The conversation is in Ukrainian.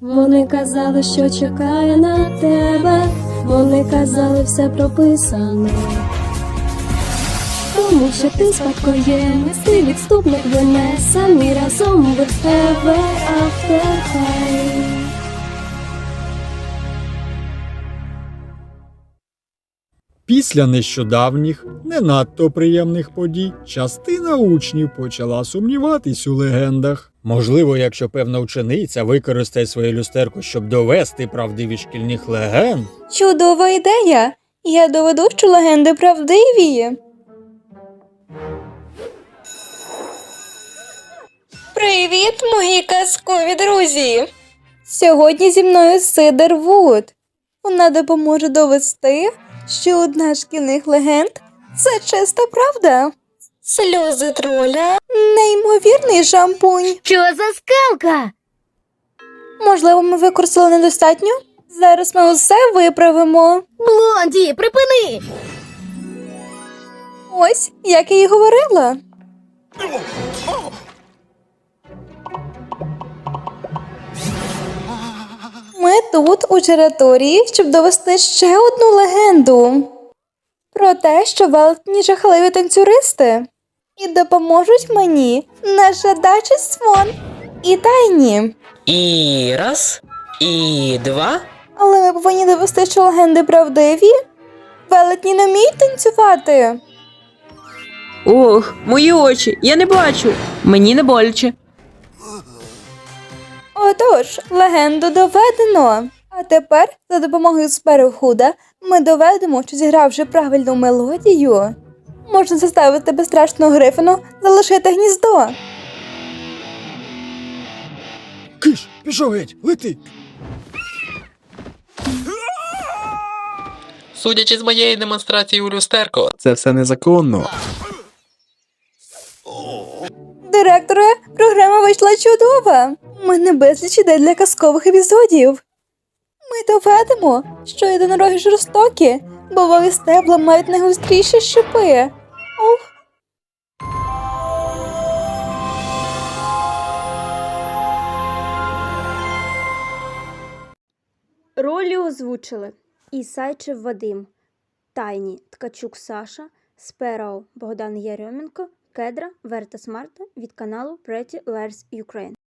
Вони казали, що чекає на тебе. Вони казали, все прописано. Тому що ти спадкоємець, ти відступник вине, самі разом ever after high. Після нещодавніх, не надто приємних подій, частина учнів почала сумніватись у легендах. Можливо, якщо певна учениця використає своє люстерко, щоб довести правдивість шкільних легенд, Чудова ідея! Я доведу, що легенди правдиві. Привіт, мої казкові друзі! Сьогодні зі мною Сидер Вуд. Вона допоможе довести, що одна з шкільних легенд це чиста правда. Сльози троля неймовірний шампунь. Що за скалка? Можливо, ми використали недостатньо? Зараз ми усе виправимо. Блонді, припини! Ось, як я і говорила. Ми тут, у території, щоб довести ще одну легенду про те, що велетні жахливі танцюристи і допоможуть мені наша дача Свон і тайні. І раз, і два. Але ми повинні довести, що легенди правдиві. Велетні не вміють танцювати. Ох, мої очі, я не бачу. Мені не боляче. Отож, легенду доведено. А тепер, за допомогою Сперхуда, ми доведемо, що зігравши правильну мелодію, можна заставити безстрашного грифону залишити гніздо. киш, пішов геть, лети. Судячи з моєї демонстрації у люстерко, Це все незаконно. Директоре, програма вийшла чудова. У мене безліч ідей для казкових епізодів. Ми доведемо, що єдинороги жорстокі, бо вали стебла мають найгостріші шипи. Ох, Ролі озвучили Ісайчев Вадим, Тайні Ткачук Саша, Сперау Богдан Ярьоменко, Кедра Вертас Марта від каналу Pretty Lars Ukraine.